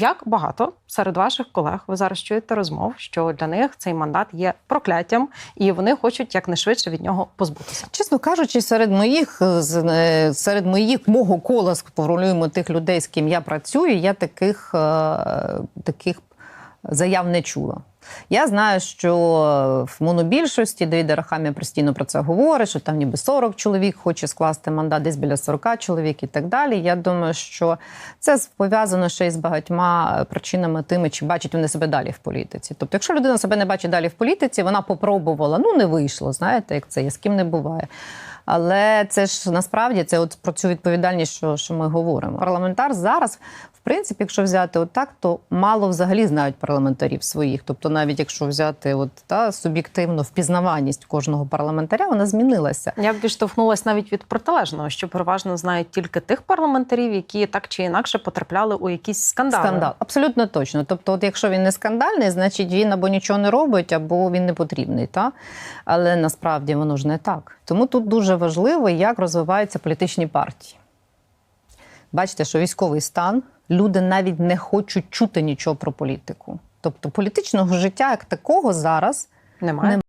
Як багато серед ваших колег ви зараз чуєте розмов, що для них цей мандат є прокляттям, і вони хочуть якнайшвидше від нього позбутися? Чесно кажучи, серед моїх е, е, серед моїх мого кола сформулюємо тих людей, з ким я працюю, я таких, е, таких заяв не чула. Я знаю, що в монобільшості Давід Арахамія постійно про це говорить, що там ніби 40 чоловік хоче скласти мандат, десь біля 40 чоловік і так далі. Я думаю, що це пов'язано ще й з багатьма причинами тими, чи бачать вони себе далі в політиці. Тобто, якщо людина себе не бачить далі в політиці, вона попробувала, ну не вийшло, знаєте, як це є, з ким не буває. Але це ж насправді це от про цю відповідальність, що, що ми говоримо. Парламентар зараз, в принципі, якщо взяти отак, то мало взагалі знають парламентарів своїх. Тобто, навіть якщо взяти от та суб'єктивну впізнаваність кожного парламентаря, вона змінилася. Я б відштовхнулася навіть від протилежного, що переважно знають тільки тих парламентарів, які так чи інакше потрапляли у якісь скандали. Скандал, абсолютно точно. Тобто, от якщо він не скандальний, значить він або нічого не робить, або він не потрібний. Та? Але насправді воно ж не так. Тому тут дуже важливо, як розвиваються політичні партії. Бачите, що військовий стан, люди навіть не хочуть чути нічого про політику. Тобто політичного життя як такого зараз Немає.